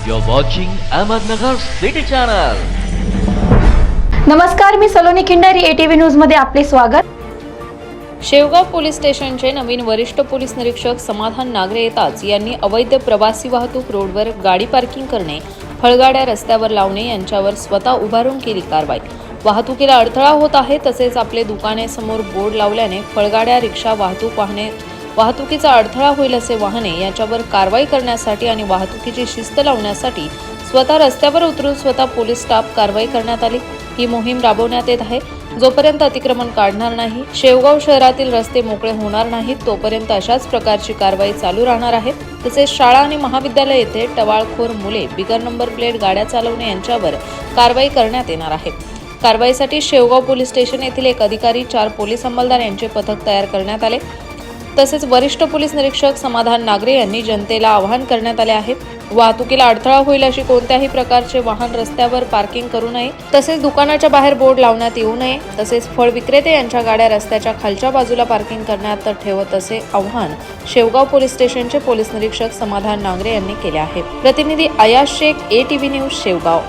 You're watching Ahmednagar City Channel. नमस्कार मी Saloni Khindari ATV न्यूजमध्ये आपले स्वागत शेवगाव पोलीस स्टेशनचे नवीन वरिष्ठ पोलीस निरीक्षक समाधान नागरे येताच यांनी अवैध प्रवासी वाहतूक रोडवर गाडी पार्किंग करणे फळगाड्या रस्त्यावर लावणे यांच्यावर स्वतः उभारून केली कारवाई वाहतुकीला अडथळा होत आहे तसेच आपले दुकाने समोर बोर्ड लावल्याने फळगाड्या रिक्षा वाहतूक वाहने वाहतुकीचा अडथळा होईल असे वाहने यांच्यावर कारवाई करण्यासाठी आणि वाहतुकीची शिस्त लावण्यासाठी स्वतः रस्त्यावर उतरून स्वतः पोलीस स्टाफ कारवाई करण्यात आली. ही मोहीम राबवण्यात येत आहे. जोपर्यंत अतिक्रमण काढणार नाही शेवगाव शहरातील रस्ते मोकळे होणार नाहीत तोपर्यंत अशाच प्रकारची कारवाई चालू राहणार आहे. तसेच शाळा आणि महाविद्यालय येथे टवाळखोर मुले बिगर नंबर प्लेट गाड्या चालवणे यांच्यावर कारवाई करण्यात येणार आहे. कारवाईसाठी शेवगाव पोलीस स्टेशन येथील एक अधिकारी चार पोलीस अंमलदार यांचे पथक तयार करण्यात आले. तसेच वरिष्ठ पोलीस निरीक्षक समाधान नागरे यांनी जनतेला आवाहन करण्यात आले आहे. वाहतुकीला अडथळा होईल अशी कोणत्याही प्रकारचे वाहन रस्त्यावर पार्किंग करू नये. तसेच दुकानाच्या बाहेर बोर्ड लावण्यात येऊ नये. तसेच फळ विक्रेते यांच्या गाड्या रस्त्याच्या खालच्या बाजूला पार्किंग करण्यात ठेवत असे आव्हान शेवगाव पोलीस स्टेशनचे पोलीस निरीक्षक समाधान नांगरे यांनी केले आहे. प्रतिनिधी Ayash Shaikh A TV news Shevgaon.